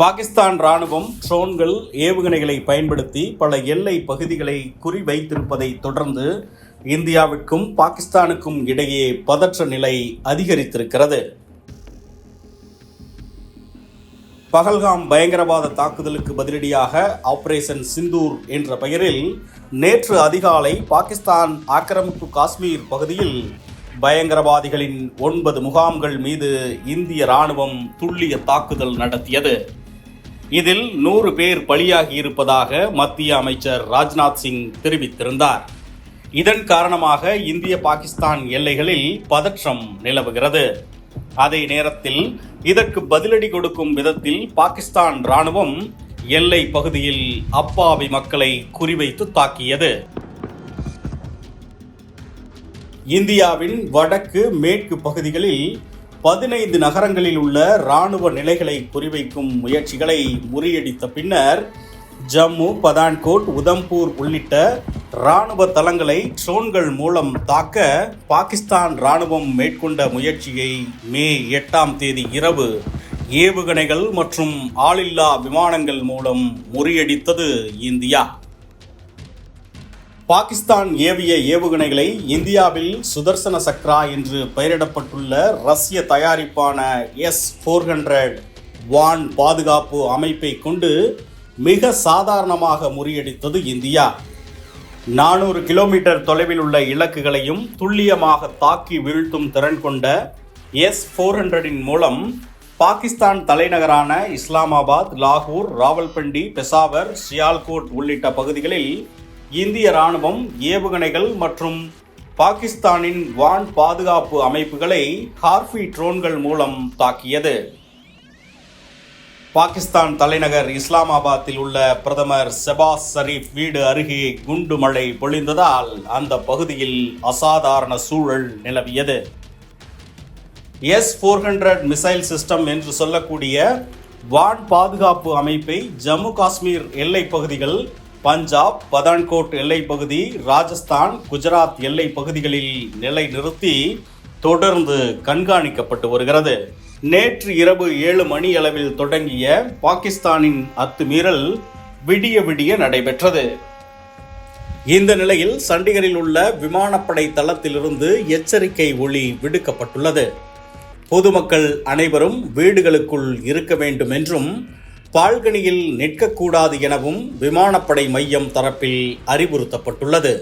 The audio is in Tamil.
பாகிஸ்தான் ராணுவம் ட்ரோன்கள் ஏவுகணைகளை பயன்படுத்தி பல எல்லை பகுதிகளை குறிவைத்திருப்பதை தொடர்ந்து இந்தியாவிற்கும் பாகிஸ்தானுக்கும் இடையே பதற்ற நிலை அதிகரித்திருக்கிறது. பகல்காம் பயங்கரவாத தாக்குதலுக்கு பதிலடியாக ஆபரேஷன் சிந்தூர் என்ற பெயரில் நேற்று அதிகாலை பாகிஸ்தான் ஆக்கிரமிப்பு காஷ்மீர் பகுதியில் பயங்கரவாதிகளின் ஒன்பது முகாம்கள் மீது இந்திய ராணுவம் துல்லிய தாக்குதல் நடத்தியது. இதில் நூறு பேர் பலியாகி இருப்பதாக மத்திய அமைச்சர் ராஜ்நாத் சிங் தெரிவித்திருந்தார். இதன் காரணமாக இந்திய பாகிஸ்தான் எல்லைகளில் பதற்றம் நிலவுகிறது. அதே நேரத்தில் இதற்கு பதிலடி கொடுக்கும் விதத்தில் பாகிஸ்தான் ராணுவம் எல்லை பகுதியில் அப்பாவி மக்களை குறிவைத்து தாக்கியது. இந்தியாவின் வடக்கு மேற்கு பகுதிகளில் பதினைந்து நகரங்களில் உள்ள இராணுவ நிலைகளை குறிவைக்கும் முயற்சிகளை முறியடித்த பின்னர் ஜம்மு பதான்கோட் உதம்பூர் உள்ளிட்ட இராணுவ தளங்களை ட்ரோன்கள் மூலம் தாக்க பாகிஸ்தான் இராணுவம் மேற்கொண்ட முயற்சியை மே எட்டாம் தேதி இரவு ஏவுகணைகள் மற்றும் ஆளில்லா விமானங்கள் மூலம் முறியடித்தது இந்தியா. பாகிஸ்தான் ஏவிய ஏவுகணைகளை இந்தியாவில் சுதர்சன சக்ரா என்று பெயரிடப்பட்டுள்ள ரஷ்ய தயாரிப்பான எஸ் ஃபோர் ஹண்ட்ரட் வான் பாதுகாப்பு அமைப்பை கொண்டு மிக சாதாரணமாக முறியடித்தது இந்தியா. நானூறு கிலோமீட்டர் தொலைவில் உள்ள இலக்குகளையும் துல்லியமாக தாக்கி வீழ்த்தும் திறன் கொண்ட எஸ் ஃபோர் ஹண்ட்ரடின் மூலம் பாகிஸ்தான் தலைநகரான இஸ்லாமாபாத் லாகூர் ராவல்பண்டி பெசாவர் சியால்கோட் உள்ளிட்ட பகுதிகளில் இந்திய ராணுவம் ஏவுகணைகள் மற்றும் பாகிஸ்தானின் வான் பாதுகாப்பு அமைப்புகளை ஹார்ஃபி ட்ரோன்கள் மூலம் தாக்கியது. பாகிஸ்தான் தலைநகர் இஸ்லாமாபாத்தில் உள்ள பிரதமர் செபாஸ் ஷரீப் வீடு அருகே குண்டு மழை பொழிந்ததால் அந்த பகுதியில் அசாதாரண சூழல் நிலவியது. S four hundred missile system என்று சொல்லக்கூடிய வான் பாதுகாப்பு அமைப்பை ஜம்மு காஷ்மீர் எல்லை பகுதிகள் பஞ்சாப் பதான்கோட் எல்லை பகுதி ராஜஸ்தான் குஜராத் எல்லை பகுதிகளில் நிலை நிறுத்தி தொடர்ந்து கண்காணிக்கப்பட்டு வருகிறது. நேற்று இரவு ஏழு மணி அளவில் தொடங்கிய பாகிஸ்தானின் அத்துமீறல் விடிய விடிய நடைபெற்றது. இந்த நிலையில் சண்டிகரில் உள்ள விமானப்படை தளத்திலிருந்து எச்சரிக்கை ஒளி விடுக்கப்பட்டுள்ளது. பொதுமக்கள் அனைவரும் வீடுகளுக்குள் இருக்க வேண்டும் என்றும் பால்கனியில் நிற்கக்கூடாது எனவும் விமானப்படை மையம் தரப்பில் அறிவுறுத்தப்பட்டுள்ளது.